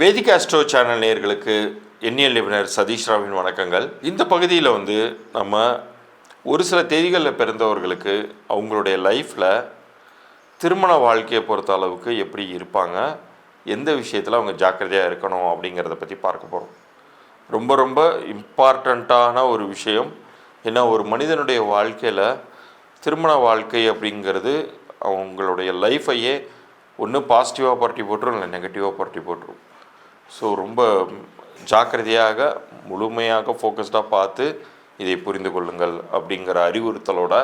வேதிக் astro channel நேயர்களுக்கு எண்ணியல் நிபுணர் சதீஷ் ராவின் வணக்கங்கள். இந்த பகுதியில் வந்து நம்ம ஒரு சில தேதிகளில் பிறந்தவர்களுக்கு அவங்களுடைய லைஃப்பில் திருமண வாழ்க்கையை பொறுத்த அளவுக்கு எப்படி இருப்பாங்க எந்த விஷயத்தில் அவங்க ஜாக்கிரதையாக இருக்கணும் அப்படிங்கிறத பற்றி பார்க்க போகிறோம் ரொம்ப ரொம்ப இம்பார்ட்டண்ட்டான ஒரு விஷயம். ஏன்னா ஒரு மனிதனுடைய வாழ்க்கையில் திருமண வாழ்க்கை அப்படிங்கிறது அவங்களுடைய லைஃப்பையே ஒன்று பாசிட்டிவாக புரட்டி போட்டுரும் இல்லை நெகட்டிவாக புரட்டி போட்டுரும். ஸோ ரொம்ப ஜாக்கிரதையாக முழுமையாக ஃபோக்கஸ்டாக பார்த்து இதை புரிந்து கொள்ளுங்கள் அப்படிங்கிற அறிவுறுத்தலோட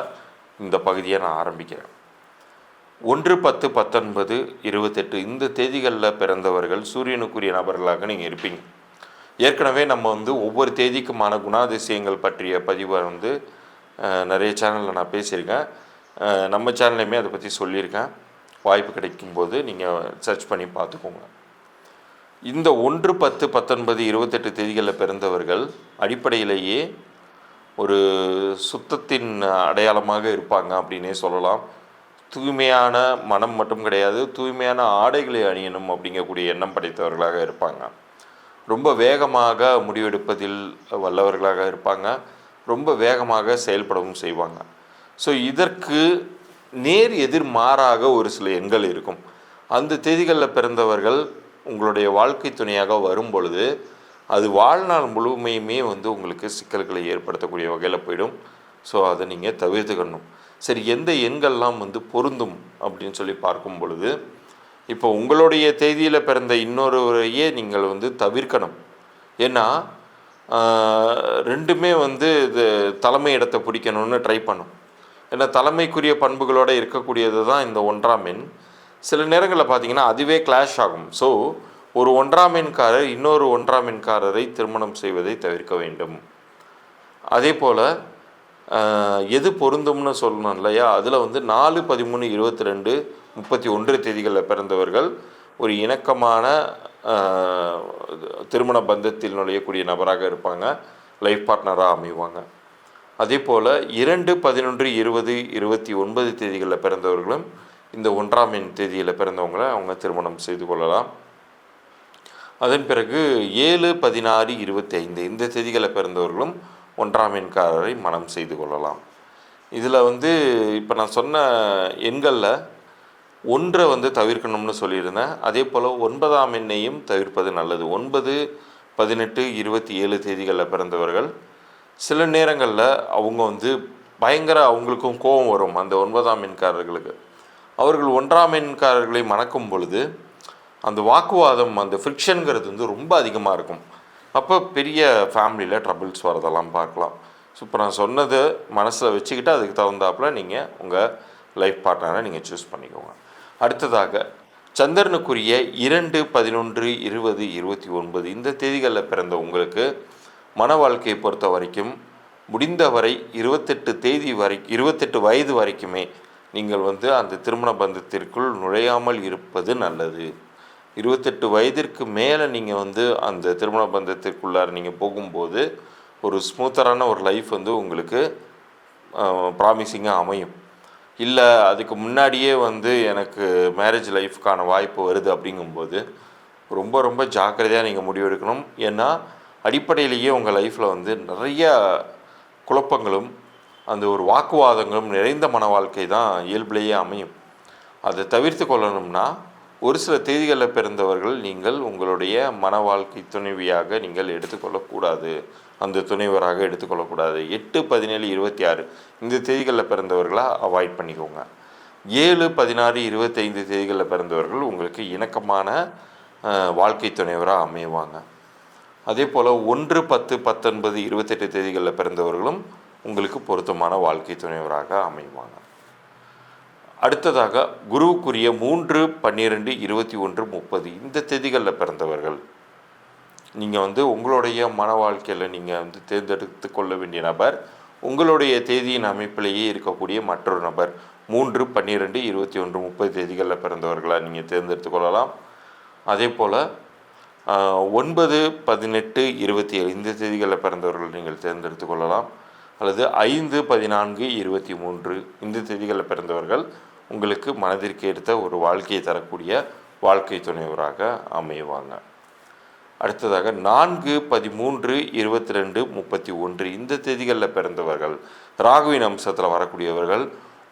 இந்த பகுதியை நான் ஆரம்பிக்கிறேன். ஒன்று பத்து பத்தொன்பது இருபத்தெட்டு இந்த தேதிகளில் பிறந்தவர்கள் சூரியனுக்குரிய நபர்களாக நீங்கள் இருப்பீங்க. ஏற்கனவே நம்ம வந்து ஒவ்வொரு தேதிக்குமான குணாதிசயங்கள் பற்றிய பதிவை வந்து நிறைய சேனலில் நான் பேசியிருக்கேன். நம்ம சேனல்லையுமே அதை பற்றி சொல்லியிருக்கேன். வாய்ப்பு கிடைக்கும்போது நீங்கள் சர்ச் பண்ணி பார்த்துக்கோங்க. இந்த ஒன்று பத்து பத்தொன்பது இருபத்தெட்டு தேதிகளில் பிறந்தவர்கள் அடிப்படையிலேயே ஒரு சுத்தத்தின் அடையாளமாக இருப்பாங்க அப்படின்னே சொல்லலாம். தூய்மையான மனம் மட்டும் கிடையாது தூய்மையான ஆடைகளை அணியணும் அப்படிங்கக்கூடிய எண்ணம் படைத்தவர்களாக இருப்பாங்க. ரொம்ப வேகமாக முடிவெடுப்பதில் வல்லவர்களாக இருப்பாங்க. ரொம்ப வேகமாக செயல்படவும் செய்வாங்க. ஸோ இதற்கு நேர் எதிர்மாறாக ஒரு சில எண்கள் இருக்கும். அந்த தேதிகளில் பிறந்தவர்கள் உங்களுடைய வாழ்க்கை துணையாக வரும் பொழுது அது வாழ்நாள் முழுமையுமே வந்து உங்களுக்கு சிக்கல்களை ஏற்படுத்தக்கூடிய வகையில் போயிடும். ஸோ அதை நீங்கள் தவிர்த்துக்கணும். சரி எந்த எண்கள்லாம் வந்து பொருந்தும் அப்படின்னு சொல்லி பார்க்கும் பொழுது இப்போ உங்களுடைய தேதியில் பிறந்த இன்னொருவரையே நீங்கள் வந்து தவிர்க்கணும். ஏன்னா ரெண்டுமே வந்து இது தலைமை இடத்தை பிடிக்கணும்னு ட்ரை பண்ணும். ஏன்னா தலைமைக்குரிய பண்புகளோடு இருக்கக்கூடியது தான் இந்த ஒன்றாம் எண் சில நேரங்களில் பார்த்தீங்கன்னா அதுவே கிளாஷ் ஆகும். ஸோ ஒரு ஒன்றாம் எண்காரர் இன்னொரு ஒன்றாம் எண்காரரை திருமணம் செய்வதை தவிர்க்க வேண்டும். அதே போல் எது பொருந்தும்னு சொல்லணும் இல்லையா? அதில் வந்து நாலு பதிமூணு இருபத்தி ரெண்டு முப்பத்தி ஒன்று தேதிகளில் பிறந்தவர்கள் ஒரு இணக்கமான திருமண பந்தத்தில் நுழையக்கூடிய நபராக இருப்பாங்க. லைஃப் பார்ட்னராக அமைவாங்க. அதே போல் இரண்டு பதினொன்று இருபது இருபத்தி ஒன்பது தேதிகளில் பிறந்தவர்களும் இந்த ஒன்றாம் எண் தேதியில் பிறந்தவங்களை அவங்க திருமணம் செய்து கொள்ளலாம். அதன் பிறகு ஏழு பதினாறு இருபத்தி ஐந்து இந்த தேதிகளில் பிறந்தவர்களும் ஒன்றாம் எண்காரரை மனம் செய்து கொள்ளலாம். இதில் வந்து இப்போ நான் சொன்ன எண்களில் ஒன்றை வந்து தவிர்க்கணும்னு சொல்லியிருந்தேன். அதே போல் ஒன்பதாம் எண்ணையும் தவிர்ப்பது நல்லது. ஒன்பது பதினெட்டு இருபத்தி ஏழு தேதிகளில் பிறந்தவர்கள் சில நேரங்களில் அவங்க வந்து பயங்கர அவங்களுக்கும் கோபம் வரும் அந்த ஒன்பதாம் எண்காரர்களுக்கு. அவர்கள் ஒன்றாம் எண்காரர்களை மணக்கும் பொழுது அந்த வாக்குவாதம் அந்த ஃப்ரிக்ஷனுங்கிறது வந்து ரொம்ப அதிகமாக இருக்கும். அப்போ பெரிய ஃபேமிலியில் ட்ரபிள்ஸ் வரதெல்லாம் பார்க்கலாம். ஸோ இப்போ நான் சொன்னதை மனசில் வச்சுக்கிட்டு அதுக்கு தகுந்தாப்புல நீங்கள் உங்கள் லைஃப் பார்ட்னரை நீங்கள் சூஸ் பண்ணிக்கோங்க. அடுத்ததாக சந்திரனுக்குரிய இரண்டு பதினொன்று இருபது இருபத்தி ஒன்பது இந்த தேதிகளில் பிறந்த உங்களுக்கு மன வாழ்க்கையை பொறுத்த வரைக்கும் முடிந்தவரை இருபத்தெட்டு தேதி வரை இருபத்தெட்டு வயது வரைக்குமே நீங்கள் வந்து அந்த திருமண பந்தத்திற்குள் நுழையாமல் இருப்பது நல்லது. இருபத்தெட்டு வயதிற்கு மேலே நீங்கள் வந்து அந்த திருமண பந்தத்திற்குள்ளார நீங்கள் போகும்போது ஒரு ஸ்மூத்தரான ஒரு லைஃப் வந்து உங்களுக்கு ப்ராமிசிங்காக அமையும். இல்லை அதுக்கு முன்னாடியே வந்து எனக்கு மேரேஜ் லைஃப்க்கான வாய்ப்பு வருது அப்படிங்கும்போது ரொம்ப ரொம்ப ஜாக்கிரதையாக நீங்கள் முடிவெடுக்கணும். ஏன்னா அடிப்படையிலேயே உங்கள் லைஃப்பில் வந்து நிறைய குழப்பங்களும் அந்த ஒரு வாக்குவாதங்களும் நிறைந்த மன வாழ்க்கை தான் இயல்பிலேயே அமையும். அதை தவிர்த்து கொள்ளணும்னா ஒரு சில தேதிகளில் பிறந்தவர்கள் நீங்கள் உங்களுடைய மன வாழ்க்கை துணைவியாக நீங்கள் எடுத்துக்கொள்ளக்கூடாது. அந்த துணைவராக எடுத்துக்கொள்ளக்கூடாது. எட்டு பதினேழு இருபத்தி ஆறு. இந்த தேதிகளில் பிறந்தவர்களை அவாய்ட் பண்ணிக்கோங்க. ஏழு பதினாறு இருபத்தைந்து தேதிகளில் பிறந்தவர்கள் உங்களுக்கு இணக்கமான வாழ்க்கை துணைவராக அமைவாங்க. அதே போல் ஒன்று பத்து பத்தொன்பது இருபத்தெட்டு தேதிகளில் பிறந்தவர்களும் உங்களுக்கு பொருத்தமான வாழ்க்கை துணைவராக அமைவாங்க. அடுத்ததாக குருவுக்குரிய மூன்று பன்னிரெண்டு இருபத்தி ஒன்று முப்பது இந்த தேதிகளில் பிறந்தவர்கள் நீங்கள் வந்து உங்களுடைய மன வாழ்க்கையில் நீங்கள் வந்து தேர்ந்தெடுத்து கொள்ள வேண்டிய நபர் உங்களுடைய தேதியின் அமைப்பிலேயே இருக்கக்கூடிய மற்றொரு நபர். மூன்று பன்னிரெண்டு இருபத்தி ஒன்று முப்பது தேதிகளில் பிறந்தவர்களாக நீங்கள் தேர்ந்தெடுத்து கொள்ளலாம். அதே போல் ஒன்பது பதினெட்டு இருபத்தி ஏழு இந்த தேதிகளில் பிறந்தவர்கள் நீங்கள் தேர்ந்தெடுத்து கொள்ளலாம். அல்லது ஐந்து பதினான்கு இருபத்தி மூன்று இந்த தேதிகளில் பிறந்தவர்கள் உங்களுக்கு மனதிற்கு ஏற்ற ஒரு வாழ்க்கையை தரக்கூடிய வாழ்க்கை துணைவராக அமைவாங்க. அடுத்ததாக நான்கு பதிமூன்று இருபத்தி ரெண்டு முப்பத்தி ஒன்று. இந்த தேதிகளில் பிறந்தவர்கள் ராகுவின் அம்சத்தில் வரக்கூடியவர்கள்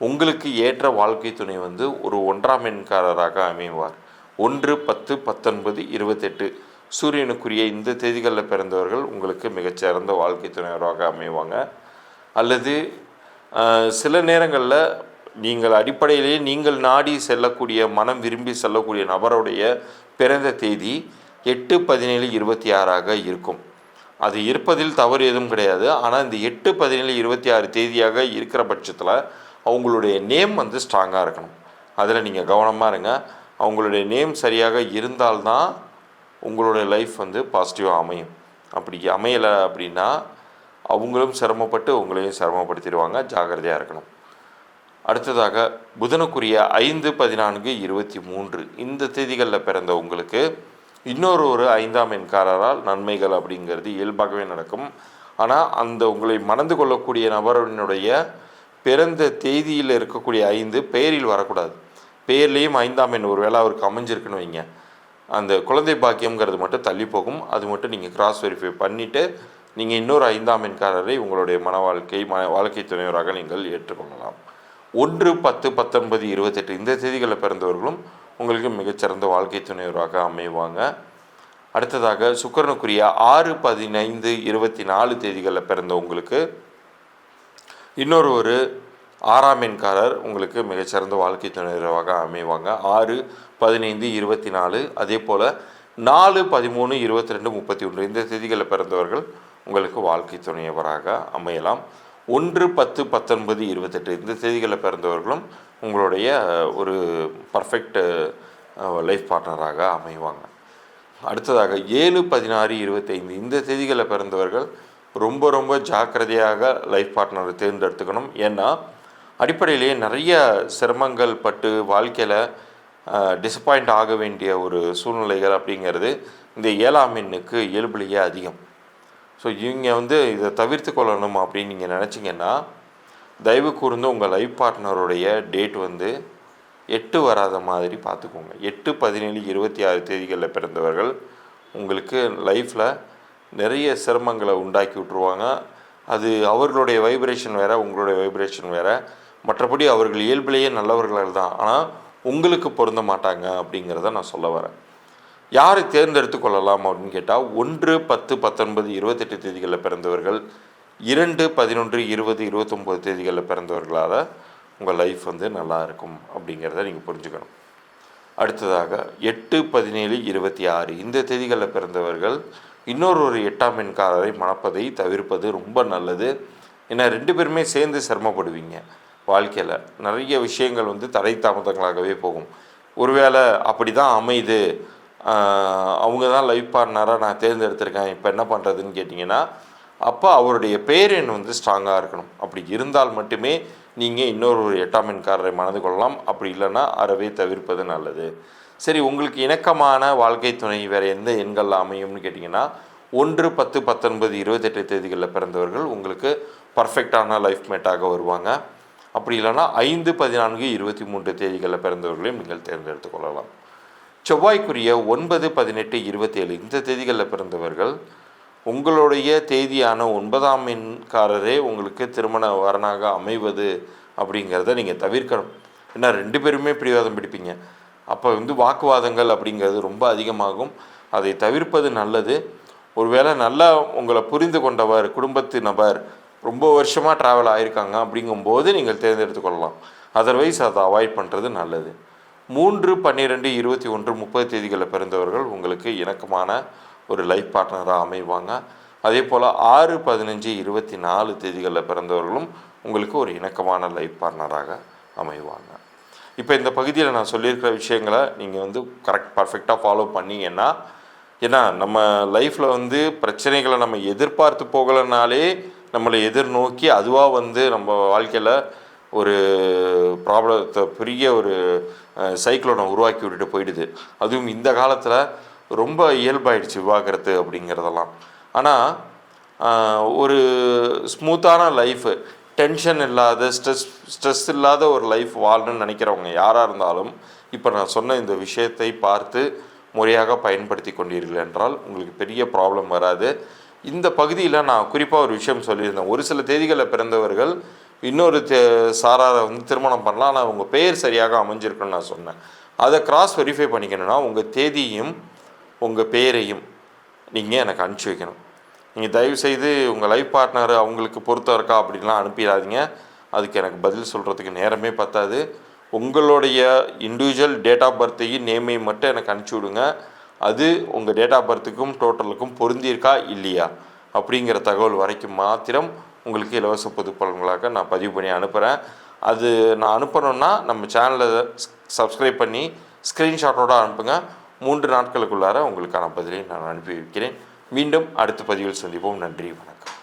உங்களுக்கு ஏற்ற வாழ்க்கை துணை வந்து ஒரு ஒன்றாம் எண்காரராக அமைவார். ஒன்று பத்து பத்தொன்பது இருபத்தெட்டு. சூரியனுக்குரிய இந்த தேதிகளில் பிறந்தவர்கள் உங்களுக்கு மிகச்சிறந்த வாழ்க்கை துணைவராக அமைவாங்க. அல்லது சில நேரங்களில் நீங்கள் அடிப்படையிலேயே நீங்கள் நாடி செல்லக்கூடிய மனம் விரும்பி செல்லக்கூடிய நபருடைய பிறந்த தேதி எட்டு பதினேழு இருபத்தி ஆறாக இருக்கும். அது இருப்பதில் தவறு எதுவும் கிடையாது. ஆனால் இந்த எட்டு பதினேழு இருபத்தி ஆறு தேதியாக இருக்கிற பட்சத்தில் அவங்களுடைய நேம் வந்து ஸ்ட்ராங்காக இருக்கணும். அதில் நீங்கள் கவனமாக இருங்க. அவங்களுடைய நேம் சரியாக இருந்தால்தான் உங்களுடைய லைஃப் வந்து பாசிட்டிவாக அமையும். அப்படி அமையலை அப்படின்னா அவங்களும் சிரமப்பட்டு உங்களையும் சிரமப்படுத்திடுவாங்க. ஜாகிரதையாக இருக்கணும். அடுத்ததாக புதனுக்குரிய ஐந்து பதினான்கு இருபத்தி மூன்று இந்த தேதிகளில் பிறந்த உங்களுக்கு இன்னொரு ஒரு ஐந்தாம் எண்காரரால் நன்மைகள் அப்படிங்கிறது இயல்பாகவே நடக்கும். ஆனால் அந்த உங்களை மணந்து கொள்ளக்கூடிய நபரினுடைய பிறந்த தேதியில் இருக்கக்கூடிய ஐந்து பெயரில் வரக்கூடாது. பெயர்லேயும் ஐந்தாம் எண் ஒரு வேளை அவருக்கு அமைஞ்சிருக்குன்னு வைங்க. அந்த குழந்தை பாக்கியம்ங்கிறது மட்டும் தள்ளி போகும். அது மட்டும் நீங்கள் கிராஸ் வெரிஃபை பண்ணிவிட்டு நீங்கள் இன்னொரு ஐந்தாம் எண்காரரை உங்களுடைய மன வாழ்க்கை மன வாழ்க்கை துணைவராக நீங்கள் ஏற்றுக்கொள்ளலாம். ஒன்று பத்து பத்தொன்பது இருபத்தெட்டு இந்த தேதிகளில் பிறந்தவர்களும் உங்களுக்கு மிகச்சிறந்த வாழ்க்கை துணைவராக அமைவாங்க. அடுத்ததாக சுக்கரனுக்குரிய ஆறு பதினைந்து இருபத்தி நாலு தேதிகளில் பிறந்த உங்களுக்கு இன்னொரு ஒரு ஆறாம் எண்காரர் உங்களுக்கு மிகச்சிறந்த வாழ்க்கை துணைவராக அமைவாங்க. ஆறு பதினைந்து இருபத்தி நாலு அதே போல் நாலு பதிமூணு இருபத்தி ரெண்டு முப்பத்தி ஒன்று இந்த தேதிகளில் பிறந்தவர்கள் உங்களுக்கு வாழ்க்கை துணையவராக அமையலாம். ஒன்று பத்து பத்தொன்பது இருபத்தெட்டு இந்த தேதிகளில் பிறந்தவர்களும் உங்களுடைய ஒரு பர்ஃபெக்ட் லைஃப் பார்ட்னராக அமைவாங்க. அடுத்ததாக ஏழு பதினாறு இருபத்தைந்து இந்த தேதிகளில் பிறந்தவர்கள் ரொம்ப ரொம்ப ஜாக்கிரதையாக லைஃப் பார்ட்னரை தேர்ந்தெடுத்துக்கணும். ஏன்னா அடிப்படையிலேயே நிறைய சிரமங்கள் பட்டு வாழ்க்கையில் டிசப்பாயிண்ட் ஆக வேண்டிய ஒரு சூழ்நிலைகள் அப்படிங்கிறது இந்த ஏழாம் எண்ணுக்கு இயல்புலேயே அதிகம். ஸோ இவங்க வந்து இதை தவிர்த்து கொள்ளணும் அப்படின்னு நீங்கள் நினச்சிங்கன்னா தயவு கூர்ந்து உங்கள் லைஃப் பார்ட்னருடைய டேட் வந்து எட்டு வராத மாதிரி பார்த்துக்கோங்க. எட்டு பதினேழு இருபத்தி ஆறு தேதிகளில் பிறந்தவர்கள் உங்களுக்கு லைஃப்பில் நிறைய சிரமங்களை உண்டாக்கி விட்ருவாங்க அது அவர்களுடைய வைப்ரேஷன் வேறு உங்களுடைய வைப்ரேஷன் வேறு. மற்றபடி அவர்கள் இயல்பிலேயே நல்லவர்கள் தான். ஆனால் உங்களுக்கு பொருந்த மாட்டாங்க அப்படிங்கிறத நான் சொல்ல வரேன். யாரை தேர்ந்தெடுத்து கொள்ளலாம் அப்படின்னு கேட்டால் ஒன்று பத்து பத்தொன்பது இருபத்தெட்டு தேதிகளில் பிறந்தவர்கள் இரண்டு பதினொன்று இருபது இருபத்தொம்போது தேதிகளில் பிறந்தவர்களால் உங்கள் லைஃப் வந்து நல்லா இருக்கும் அப்படிங்கிறத நீங்கள் புரிஞ்சுக்கணும். அடுத்ததாக எட்டு பதினேழு இருபத்தி ஆறு இந்த தேதிகளில் பிறந்தவர்கள் இன்னொரு ஒரு எட்டாம் எண்காரரை மணப்பதை தவிர்ப்பது ரொம்ப நல்லது. ஏன்னா ரெண்டு பேருமே சேர்ந்து சிரமப்படுவீங்க வாழ்க்கையில். நிறைய விஷயங்கள் வந்து தடை தாமதங்களாகவே போகும். ஒருவேளை அப்படி தான் அமையுது அவங்க தான் லைஃப் பார்ட்னராக நான் தேர்ந்தெடுத்திருக்கேன். இப்போ என்ன பண்ணுறதுன்னு கேட்டிங்கன்னா அப்போ அவருடைய பேரெண் வந்து ஸ்ட்ராங்காக இருக்கணும். அப்படி இருந்தால் மட்டுமே நீங்கள் இன்னொரு ஒரு எட்டாம் எண்காரரை மணந்து கொள்ளலாம். அப்படி இல்லைன்னா அறவே தவிர்ப்பது நல்லது. சரி உங்களுக்கு இணக்கமான வாழ்க்கை துணை வேறு எந்த எண்கள் அமையும்னு கேட்டிங்கன்னா ஒன்று பத்து பத்தொன்பது இருபத்தெட்டு தேதிகளில் பிறந்தவர்கள் உங்களுக்கு பர்ஃபெக்டான லைஃப் மேட்டாக வருவாங்க. அப்படி இல்லைன்னா ஐந்து பதினான்கு இருபத்தி மூன்று தேதிகளில் பிறந்தவர்களையும் நீங்கள் தேர்ந்தெடுத்து கொள்ளலாம். செவ்வாய்க்குரிய ஒன்பது பதினெட்டு இருபத்தேழு இந்த தேதிகளில் பிறந்தவர்கள் உங்களுடைய தேதியான ஒன்பதாம் எண்காரரே உங்களுக்கு திருமண வரனாக அமைவது அப்படிங்கிறத நீங்கள் தவிர்க்கணும். ஏன்னா ரெண்டு பேருமே பிடிவாதம் பிடிப்பீங்க. அப்போ வந்து வாக்குவாதங்கள் அப்படிங்கிறது ரொம்ப அதிகமாகும். அதை தவிர்ப்பது நல்லது. ஒருவேளை நல்லா உங்களை புரிந்து கொண்டவர் குடும்பத்து நபர் ரொம்ப வருஷமாக ட்ராவல் ஆயிருக்காங்க அப்படிங்கும்போது நீங்கள் தேர்ந்தெடுத்து கொள்ளலாம். அதர்வைஸ் அதை அவாய்ட் பண்ணுறது நல்லது. மூன்று பன்னிரெண்டு இருபத்தி ஒன்று முப்பது தேதிகளில் பிறந்தவர்கள் உங்களுக்கு இணக்கமான ஒரு லைஃப் பார்ட்னராக அமைவாங்க. அதே போல் ஆறு பதினஞ்சு இருபத்தி நாலு தேதிகளில் பிறந்தவர்களும் உங்களுக்கு ஒரு இணக்கமான லைஃப் பார்ட்னராக அமைவாங்க. இப்போ இந்த பகுதியில் நான் சொல்லியிருக்கிற விஷயங்களை நீங்கள் வந்து கரெக்ட் பர்ஃபெக்டாக ஃபாலோ பண்ணீங்கன்னா ஏன்னா நம்ம லைஃப்பில் வந்து பிரச்சனைகளை நம்ம எதிர்பார்த்து போகலைனாலே நம்மளை எதிர்நோக்கி அதுவாக வந்து நம்ம வாழ்க்கையில் ஒரு ப்ராப்ளத்தை பெரிய ஒரு சைக்ளோனை உருவாக்கி விட்டுட்டு போயிடுது. அதுவும் இந்த காலத்தில் ரொம்ப இயல்பாயிடுச்சு விவாகரத்து அப்படிங்கிறதெல்லாம். ஆனால் ஒரு ஸ்மூத்தான லைஃபு டென்ஷன் இல்லாத ஸ்ட்ரெஸ் ஸ்ட்ரெஸ் இல்லாத ஒரு லைஃப் வாழணும்னு நினைக்கிறவங்க யாராக இருந்தாலும் இப்போ நான் சொன்ன இந்த விஷயத்தை பார்த்து முறையாக பயன்படுத்தி கொண்டீர்கள் என்றால் உங்களுக்கு பெரிய ப்ராப்ளம் வராது. இந்த பகுதியில் நான் குறிப்பாக ஒரு விஷயம் சொல்லியிருந்தேன். ஒரு சில தேதிகளில் பிறந்தவர்கள் இன்னொரு சாராரை வந்து திருமணம் பண்ணலாம். ஆனால் உங்கள் பெயர் சரியாக அமைஞ்சிருக்குன்னு நான் சொன்னேன். அதை கிராஸ் வெரிஃபை பண்ணிக்கணும்னா உங்கள் தேதியும் உங்கள் பெயரையும் நீங்கள் எனக்கு அனுப்பிச்சி வைக்கணும். நீங்கள் தயவுசெய்து உங்கள் லைஃப் பார்ட்னர் அவங்களுக்கு பொறுத்த இருக்கா அப்படின்லாம் அனுப்பிடாதீங்க. அதுக்கு எனக்கு பதில் சொல்கிறதுக்கு நேரமே பத்தாது. உங்களுடைய இண்டிவிஜுவல் டேட் ஆஃப் பர்த்தையும் நேமையும் மட்டும் எனக்கு அனுப்பிச்சி விடுங்க. அது உங்கள் டேட் ஆஃப் பர்த்துக்கும் டோட்டலுக்கும் பொருந்தியிருக்கா இல்லையா அப்படிங்கிற தகவல் வரைக்கும் மாத்திரம் உங்களுக்கு இலவச பொது பலன்களாக நான் பதிவு பண்ணி அனுப்புகிறேன் அது நான் அனுப்பணுன்னா நம்ம சேனலை சப்ஸ்கிரைப் பண்ணி ஸ்க்ரீன்ஷாட்டோடு அனுப்புங்க. மூன்று நாட்களுக்குள்ளார உங்களுக்கான பதிலை நான் அனுப்பி வைக்கிறேன் மீண்டும் அடுத்த பதிவில் சந்திப்போம். நன்றி வணக்கம்.